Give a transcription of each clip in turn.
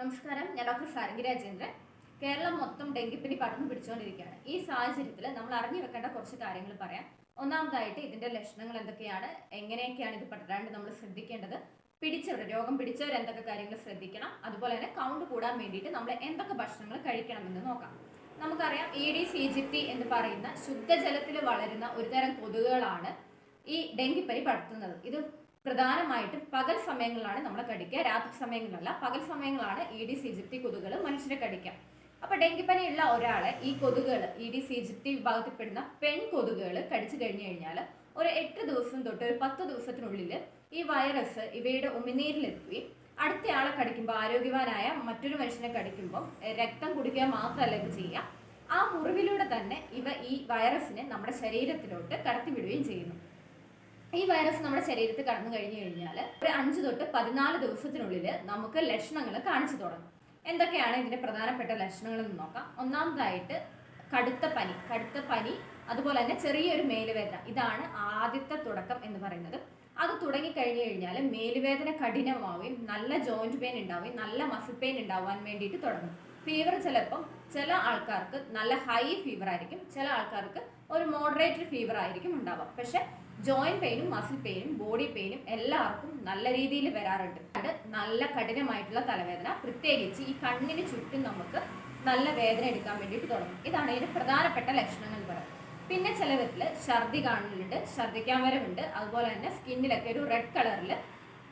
നമസ്കാരം ഞാൻ ഡോക്ടർ സാരംഗി രാജേന്ദ്രൻ. കേരളം മൊത്തം ഡെങ്കിപ്പനി പടർന്നു പിടിച്ചുകൊണ്ടിരിക്കുകയാണ്. ഈ സാഹചര്യത്തിൽ നമ്മൾ അറിഞ്ഞു വെക്കേണ്ട കുറച്ച് കാര്യങ്ങൾ പറയാം. ഒന്നാമതായിട്ട് ഇതിന്റെ ലക്ഷണങ്ങൾ എന്തൊക്കെയാണ്? എങ്ങനെയൊക്കെയാണ് ഇത് പടരാണ്ട് നമ്മൾ ശ്രദ്ധിക്കേണ്ടത്? പിടിച്ചവർ രോഗം പിടിച്ചവർ എന്തൊക്കെ കാര്യങ്ങൾ ശ്രദ്ധിക്കണം? അതുപോലെ തന്നെ കൗണ്ട് കൂടാൻ വേണ്ടിയിട്ട് നമ്മൾ എന്തൊക്കെ ഭക്ഷണങ്ങൾ കഴിക്കണമെന്ന് നോക്കാം. നമുക്കറിയാം E D C G P എന്ന് പറയുന്ന ശുദ്ധജലത്തിൽ വളരുന്ന ഒരുതരം കൊതുകുകളാണ് ഈ ഡെങ്കിപ്പനി പടർത്തുന്നത്. ഇത് പ്രധാനമായിട്ടും പകൽ സമയങ്ങളിലാണ് നമ്മളെ കടിക്കുക. രാത്രി സമയങ്ങളിലല്ല പകൽ സമയങ്ങളാണ് E D C G P കൊതുകുകൾ മനുഷ്യരെ കടിക്കുക. അപ്പൊ ഡെങ്കിപ്പനി ഉള്ള ഒരാളെ ഈ കൊതുകുകൾ ഇ ഡി സി ജി വിഭാഗത്തിൽപ്പെടുന്ന പെൺ കൊതുകുകൾ കടിച്ചു കഴിഞ്ഞു കഴിഞ്ഞാൽ ഒരു എട്ട് ദിവസം തൊട്ട് ഒരു പത്ത് ദിവസത്തിനുള്ളിൽ ഈ വൈറസ് ഇവയുടെ ഉമിനീരിലെത്തുകയും അടുത്തയാളെ കടിക്കുമ്പോൾ ആരോഗ്യവാനായ മറ്റൊരു മനുഷ്യനെ കടിക്കുമ്പോൾ രക്തം കുടിക്കുക മാത്രമല്ല ഇത് ചെയ്യുക. ആ മുറിവിലൂടെ തന്നെ ഇവ ഈ വൈറസിനെ നമ്മുടെ ശരീരത്തിലോട്ട് കടത്തിവിടുകയും ചെയ്യുന്നു. ഈ വൈറസ് നമ്മുടെ ശരീരത്തിൽ കടന്നു കഴിഞ്ഞു കഴിഞ്ഞാൽ ഒരു അഞ്ച് തൊട്ട് പതിനാല് ദിവസത്തിനുള്ളിൽ നമുക്ക് ലക്ഷണങ്ങൾ കാണിച്ചു തുടങ്ങും. എന്തൊക്കെയാണ് ഇതിന്റെ പ്രധാനപ്പെട്ട ലക്ഷണങ്ങൾ എന്ന് നോക്കാം. ഒന്നാമതായിട്ട് കടുത്ത പനി. കടുത്ത പനി അതുപോലെ തന്നെ ചെറിയൊരു മേലുവേദന. ഇതാണ് ആദ്യത്തെ തുടക്കം എന്ന് പറയുന്നത്. അത് തുടങ്ങി കഴിഞ്ഞു കഴിഞ്ഞാൽ മേലുവേദന കഠിനമാവുകയും നല്ല ജോയിന്റ് പെയിൻ ഉണ്ടാവുകയും നല്ല മസിൽ പെയിൻ ഉണ്ടാവാൻ വേണ്ടിയിട്ട് തുടങ്ങും. ഫീവർ ചിലപ്പം ചില ആൾക്കാർക്ക് നല്ല ഹൈ ഫീവർ ആയിരിക്കും. ചില ആൾക്കാർക്ക് ഒരു മോഡറേറ്റ് ഫീവർ ആയിരിക്കും ഉണ്ടാവുക. പക്ഷെ ജോയിന്റ് പെയിനും മസിൽ പെയിനും ബോഡി പെയിനും എല്ലാവർക്കും നല്ല രീതിയിൽ വരാറുണ്ട്. അത് നല്ല കഠിനമായിട്ടുള്ള തലവേദന. പ്രത്യേകിച്ച് ഈ കണ്ണിന് ചുറ്റും നമുക്ക് നല്ല വേദന എടുക്കാൻ വേണ്ടിയിട്ട് തുടങ്ങും. ഇതാണ് ഇതിന് പ്രധാനപ്പെട്ട ലക്ഷണങ്ങൾ പറയുന്നത്. പിന്നെ ചിലവരിൽ ഛർദി കാണലുണ്ട് ഛർദിക്കാൻ വരവുണ്ട്. അതുപോലെ തന്നെ സ്കിന്നിലൊക്കെ ഒരു റെഡ് കളറിൽ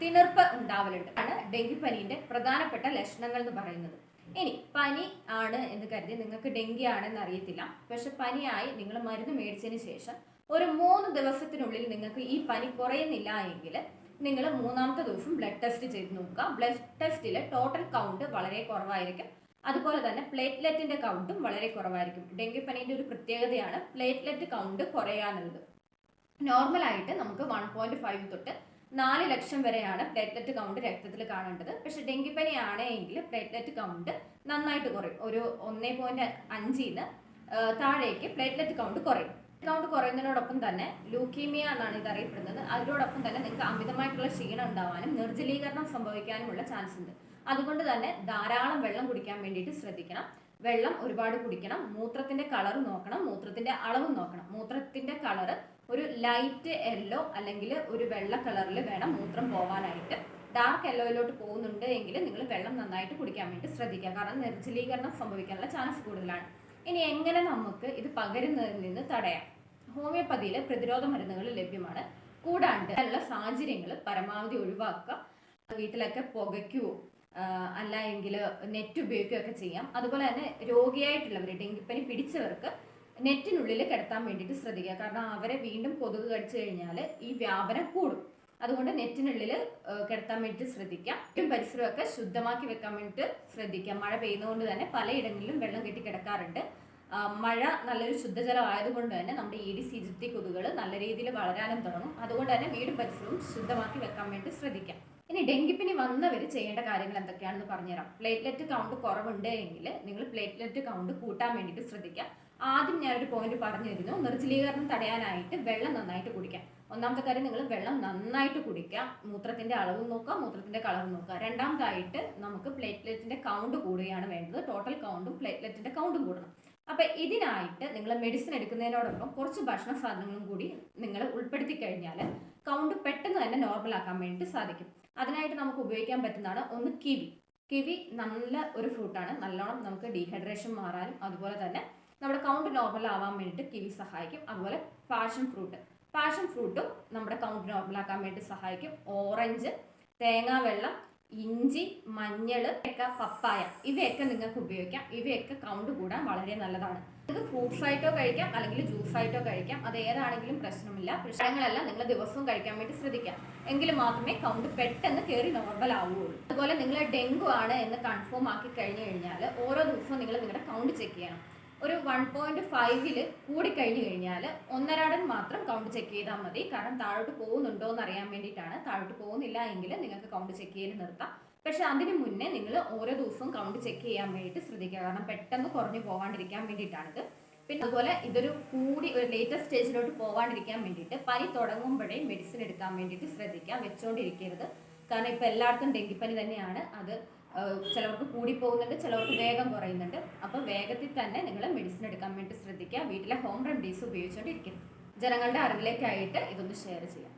തിണർപ്പ് ഉണ്ടാവലുണ്ട്. ആണ് ഡെങ്കിപ്പനീന്റെ പ്രധാനപ്പെട്ട ലക്ഷണങ്ങൾ എന്ന് പറയുന്നത്. ഇനി പനി ആണ് എന്ന് കരുതി നിങ്ങൾക്ക് ഡെങ്കി ആണെന്ന് അറിയത്തില്ല. പക്ഷെ പനിയായി നിങ്ങൾ മരുന്ന് മേടിച്ചതിന് ശേഷം ഒരു മൂന്ന് ദിവസത്തിനുള്ളിൽ നിങ്ങൾക്ക് ഈ പനി കുറയുന്നില്ല എങ്കിൽ നിങ്ങൾ മൂന്നാമത്തെ ദിവസം ബ്ലഡ് ടെസ്റ്റ് ചെയ്ത് നോക്കുക. ബ്ലഡ് ടെസ്റ്റിൽ ടോട്ടൽ കൗണ്ട് വളരെ കുറവായിരിക്കും. അതുപോലെ തന്നെ പ്ലേറ്റ്ലെറ്റിന്റെ കൗണ്ടും വളരെ കുറവായിരിക്കും. ഡെങ്കിപ്പനീന്റെ ഒരു പ്രത്യേകതയാണ് പ്ലേറ്റ്ലെറ്റ് കൗണ്ട് കുറയാനുള്ളത്. നോർമലായിട്ട് നമുക്ക് വൺ പോയിന്റ് ഫൈവ് തൊട്ട് നാല് ലക്ഷം വരെയാണ് പ്ലേറ്റ്ലെറ്റ് കൗണ്ട് രക്തത്തിൽ കാണേണ്ടത്. പക്ഷെ ഡെങ്കിപ്പനി ആണെങ്കിൽ പ്ലേറ്റ്ലെറ്റ് കൗണ്ട് നന്നായിട്ട് കുറയും. ഒരു ഒന്നേ പോയിന്റ് അഞ്ചിന്ന് താഴേക്ക് പ്ലേറ്റ്ലെറ്റ് കൗണ്ട് കുറയും. കൗണ്ട് കുറയുന്നതിനോടൊപ്പം തന്നെ ലൂക്കീമിയ എന്നാണ് ഇത് അറിയപ്പെടുന്നത് അതിനോടൊപ്പം തന്നെ നിങ്ങൾക്ക് അമിതമായിട്ടുള്ള ക്ഷീണം ഉണ്ടാവാനും നിർജലീകരണം സംഭവിക്കാനുമുള്ള ചാൻസ് ഉണ്ട്. അതുകൊണ്ട് തന്നെ ധാരാളം വെള്ളം കുടിക്കാൻ വേണ്ടിയിട്ട് ശ്രദ്ധിക്കണം. വെള്ളം ഒരുപാട് കുടിക്കണം. മൂത്രത്തിന്റെ കളർ നോക്കണം. മൂത്രത്തിന്റെ അളവ് നോക്കണം. മൂത്രത്തിന്റെ കളർ ഒരു ലൈറ്റ് യെല്ലോ അല്ലെങ്കിൽ ഒരു വെള്ള കളറിൽ വേണം മൂത്രം പോകാനായിട്ട് ഡാർക്ക് യെല്ലോയിലോട്ട് പോകുന്നുണ്ട് എങ്കിൽ നിങ്ങൾ വെള്ളം നന്നായിട്ട് കുടിക്കാൻ വേണ്ടി ശ്രദ്ധിക്കുക. കാരണം നിർജലീകരണം സംഭവിക്കാനുള്ള ചാൻസ് കൂടുതലാണ്. ഇനി എങ്ങനെ നമുക്ക് ഇത് പകരുന്നതിൽ നിന്ന് തടയാം? ഹോമിയോപ്പതിയിൽ പ്രതിരോധ മരുന്നുകൾ ലഭ്യമാണ്. കൂടാണ്ട് ഉള്ള സാഹചര്യങ്ങൾ പരമാവധി ഒഴിവാക്കുക. വീട്ടിലൊക്കെ പുകയ്ക്കുവോ അല്ല എങ്കിൽ നെറ്റ് ഉപയോഗിക്കുകയൊക്കെ ചെയ്യാം. അതുപോലെ തന്നെ രോഗിയായിട്ടുള്ളവർ ഡെങ്കിപ്പനി പിടിച്ചവർക്ക് നെറ്റിനുള്ളിൽ കിടത്താൻ വേണ്ടിയിട്ട് ശ്രദ്ധിക്കുക. കാരണം അവരെ വീണ്ടും കൊതുക് കടിച്ചു കഴിഞ്ഞാൽ ഈ വ്യാപനം കൂടും. അതുകൊണ്ട് നെറ്റിനുള്ളിൽ കിടത്താൻ വേണ്ടിയിട്ട് ശ്രദ്ധിക്കാം ഏറ്റവും പരിസരമൊക്കെ ശുദ്ധമാക്കി വെക്കാൻ വേണ്ടിയിട്ട് ശ്രദ്ധിക്കാം മഴ പെയ്യുന്നതുകൊണ്ട് തന്നെ പലയിടങ്ങളിലും വെള്ളം കെട്ടി കിടക്കാറുണ്ട്. മഴ നല്ലൊരു ശുദ്ധജലം ആയതുകൊണ്ട് തന്നെ നമ്മുടെ ഇ ഡി സിജിത്തി കൊതുകൾ നല്ല രീതിയിൽ വളരാനും തുടങ്ങും. അതുകൊണ്ട് തന്നെ വീടും പരിസരവും ശുദ്ധമാക്കി വെക്കാൻ വേണ്ടി ശ്രദ്ധിക്കാം ഇനി ഡെങ്കിപ്പനി വന്നവർ ചെയ്യേണ്ട കാര്യങ്ങൾ എന്തൊക്കെയാണെന്ന് പറഞ്ഞുതരാം. പ്ലേറ്റ്ലെറ്റ് കൗണ്ട് കുറവുണ്ട് എങ്കിൽ നിങ്ങൾ പ്ലേറ്റ്ലെറ്റ് കൗണ്ട് കൂട്ടാൻ വേണ്ടിയിട്ട് ശ്രദ്ധിക്കാം ആദ്യം ഞാനൊരു പോയിന്റ് പറഞ്ഞു തരുന്നു നിർജലീകരണം തടയാനായിട്ട് വെള്ളം നന്നായിട്ട് കുടിക്കാം. ഒന്നാമത്തെ കാര്യം നിങ്ങൾ വെള്ളം നന്നായിട്ട് കുടിക്കുക. മൂത്രത്തിന്റെ അളവ് നോക്കുക മൂത്രത്തിന്റെ കളർ നോക്കുക. രണ്ടാമതായിട്ട് നമുക്ക് പ്ലേറ്റ്ലെറ്റിന്റെ കൗണ്ട് കൂടുകയാണ് വേണ്ടത്. ടോട്ടൽ കൗണ്ടും പ്ലേറ്റ്ലെറ്റിന്റെ കൗണ്ടും കൂടണം. അപ്പൊ ഇതിനായിട്ട് നിങ്ങൾ മെഡിസിൻ എടുക്കുന്നതിനോടൊപ്പം കുറച്ച് ഭക്ഷണ സാധനങ്ങളും കൂടി നിങ്ങൾ ഉൾപ്പെടുത്തി കഴിഞ്ഞാൽ കൗണ്ട് പെട്ടെന്ന് തന്നെ നോർമൽ ആക്കാൻ വേണ്ടിയിട്ട് സാധിക്കും. അതിനായിട്ട് നമുക്ക് ഉപയോഗിക്കാൻ പറ്റുന്നതാണ് ഒന്ന് കിവി. കിവി നല്ല ഒരു ഫ്രൂട്ടാണ് നല്ലോണം നമുക്ക് ഡീഹൈഡ്രേഷൻ മാറാനും അതുപോലെ തന്നെ നമ്മുടെ കൗണ്ട് നോർമൽ ആവാൻ വേണ്ടിയിട്ട് കിവി സഹായിക്കും. അതുപോലെ പാഷൻ ഫ്രൂട്ട് പാഷൻ ഫ്രൂട്ടും നമ്മുടെ കൗണ്ട് നോർമൽ ആക്കാൻ വേണ്ടി സഹായിക്കും. ഓറഞ്ച് തേങ്ങാവെള്ളം ഇഞ്ചി മഞ്ഞൾ ഒക്കെ പപ്പായ. ഇവയൊക്കെ നിങ്ങൾക്ക് ഉപയോഗിക്കാം. ഇവയൊക്കെ കൗണ്ട് കൂടാൻ വളരെ നല്ലതാണ്. ഇത് ഫ്രൂട്ട്സ് ആയിട്ടോ കഴിക്കാം അല്ലെങ്കിൽ ജ്യൂസ് ആയിട്ടോ കഴിക്കാം. അത് ഏതാണെങ്കിലും പ്രശ്നമില്ല. പ്രശ്നങ്ങളെല്ലാം നിങ്ങൾ ദിവസവും കഴിക്കാൻ വേണ്ടി ശ്രദ്ധിക്കാം എങ്കിൽ മാത്രമേ കൗണ്ട് പെട്ടെന്ന് കയറി നോർമൽ ആവുകയുള്ളൂ. അതുപോലെ നിങ്ങൾ ഡെങ്കു ആണ് എന്ന് കൺഫേം ആക്കി കഴിഞ്ഞു കഴിഞ്ഞാൽ ഓരോ ദിവസവും നിങ്ങൾ നിങ്ങളുടെ കൗണ്ട് ചെക്ക് ചെയ്യണം. ഒരു വൺ പോയിന്റ് ഫൈവിൽ കൂടി കഴിഞ്ഞു കഴിഞ്ഞാൽ ഒന്നരാടൻ മാത്രം കൗണ്ട് ചെക്ക് ചെയ്താൽ മതി. കാരണം താഴോട്ട് പോകുന്നുണ്ടോ എന്ന് അറിയാൻ വേണ്ടിയിട്ടാണ്. താഴോട്ട് പോകുന്നില്ല എങ്കിൽ നിങ്ങൾക്ക് കൗണ്ട് ചെക്ക് ചെയ്ത് നിർത്താം. പക്ഷെ അതിന് മുന്നേ നിങ്ങൾ ഓരോ ദിവസവും കൗണ്ട് ചെക്ക് ചെയ്യാൻ വേണ്ടിയിട്ട് ശ്രദ്ധിക്കുക. കാരണം പെട്ടെന്ന് കുറഞ്ഞു പോകാണ്ടിരിക്കാൻ വേണ്ടിയിട്ടാണിത്. പിന്നെ അതുപോലെ ഇതൊരു കൂടി ഒരു ലേറ്റസ്റ്റ് സ്റ്റേജിലോട്ട് പോകാണ്ടിരിക്കാൻ വേണ്ടിയിട്ട് പനി തുടങ്ങുമ്പോഴേ മെഡിസിൻ എടുക്കാൻ വേണ്ടിയിട്ട് ശ്രദ്ധിക്കാം വെച്ചുകൊണ്ടിരിക്കരുത് കാരണം ഇപ്പം എല്ലായിടത്തും ഡെങ്കിപ്പനി തന്നെയാണ്. അത് ചിലവർക്ക് കൂടി പോകുന്നുണ്ട് ചിലവർക്ക് വേഗം കുറയുന്നുണ്ട്. അപ്പോൾ വേഗത്തിൽ തന്നെ നിങ്ങൾ മെഡിസിൻ എടുക്കാൻ വേണ്ടി ശ്രദ്ധിക്കുക. വീട്ടിലെ ഹോം റെമഡീസ് ഉപയോഗിച്ചുകൊണ്ടിരിക്കുക. ജനങ്ങളുടെ അറിവിലേക്കായിട്ട് ഇതൊന്ന് ഷെയർ ചെയ്യാം.